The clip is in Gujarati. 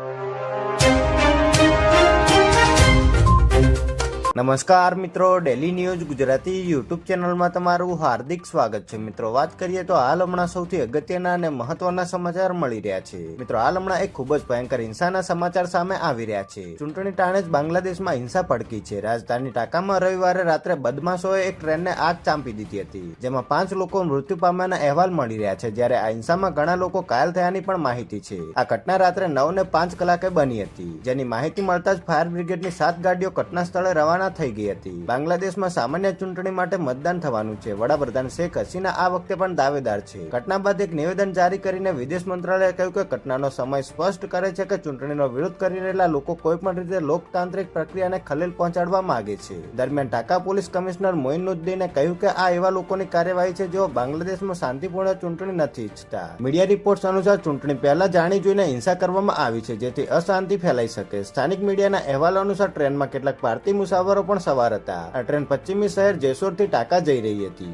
you. નમસ્કાર મિત્રો ડેલી ન્યૂઝ ગુજરાતી યુટ્યુબ ચેનલમાં તમારું હાર્દિક સ્વાગત છે. મિત્રો, વાત કરીએ તો હાલ હમણાં સૌથી અગત્યના અને મહત્વના સમાચાર મળી રહ્યા છે. મિત્રો, હાલ હમણાં એક ખૂબ જ ભયંકર હિંસાના સમાચાર સામે આવી રહ્યા છે. ચૂંટણી ટાણે જ બાંગ્લાદેશમાં હિંસા પડકી છે. રાજધાની ઢાકામાં રવિવારે રાત્રે બદમાશોએ એક ટ્રેનને આગ ચાંપી દીધી હતી, જેમાં પાંચ લોકો મૃત્યુ પામ્યાના અહેવાલ મળી રહ્યા છે, જ્યારે આ હિંસામાં ઘણા લોકો ઘાયલ થયાની પણ માહિતી છે. આ ઘટના રાત્રે નવ ને પાંચ કલાકે બની હતી, જેની માહિતી મળતા જ ફાયર બ્રિગેડની સાત ગાડીઓ ઘટના સ્થળે રવાના થઈ ગઈ હતી. બાંગ્લાદેશમાં સામાન્ય ચૂંટણી માટે મતદાન થવાનું છે. વડાપ્રધાન શેખ હસીના આ વખતે પણ દાવેદાર છે. ઘટના બાદ એક નિવેદન જારી કરીને વિદેશ મંત્રાલયે કહ્યું કે ઘટનાનો સમય સ્પષ્ટ કરે છે કે ચૂંટણીનો વિરોધ કરી રહેલા લોકો કોઈ પણ રીતે લોકતાંત્રિક પ્રક્રિયાને ખલેલ પહોંચાડવા માંગે છે. દરમિયાન ઢાકા પોલીસ કમિશનર મોઇનુદ્દીને કહ્યું કે આ એવા લોકોની કાર્યવાહી છે જેઓ બાંગ્લાદેશમાં શાંતિપૂર્ણ ચૂંટણી નથી ઈચ્છતા. મીડિયા રિપોર્ટ્સ અનુસાર ચૂંટણી પહેલા જાણી જોઈને હિંસા કરવામાં આવી છે, જેથી અશાંતિ ફેલાઈ શકે. સ્થાનિક મીડિયાના અહેવાલો અનુસાર ટ્રેનમાં કેટલાક ભારતીય મુસાફરો પણ સવાર હતા. આ ટ્રેન પશ્ચિમી શહેર જેસોરથી ટાકા જઈ રહી હતી.